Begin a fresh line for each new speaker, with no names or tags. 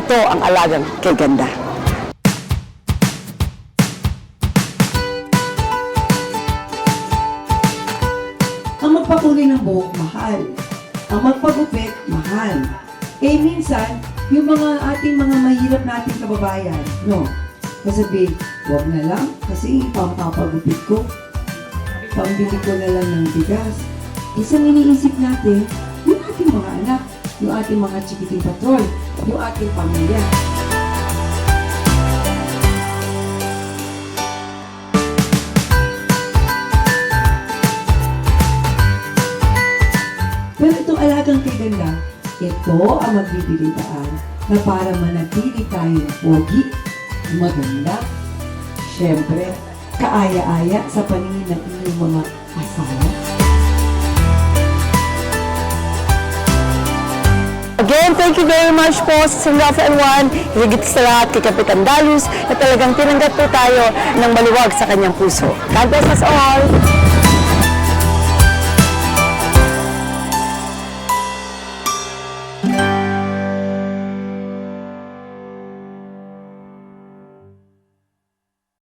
ito ang alagang kay ganda.
Ang magpakulay ng buhok, mahal. Ang magpagupit, mahal. Eh minsan, yung mga ating mga mahirap nating kababayan, no? Kasabi, huwag na lang kasi pampapagupit ko. Pambili ko na lang ng bigas. Isang iniisip natin, yung ating mga anak, yung ating mga chikiting patrol, yung ating pamilya. Pero itong alagang kay ganda, ito ang magbibigay na para manatili tayo pogi, maganda, syempre, kaaya-aya sa paningin ng inyong mga asawa.
Again, thank you very much po sa San Rafael 1, higit sa lahat kay Kapitan Dalus na talagang tinanggap po tayo ng maluwag sa kanyang puso. God bless us all! thank you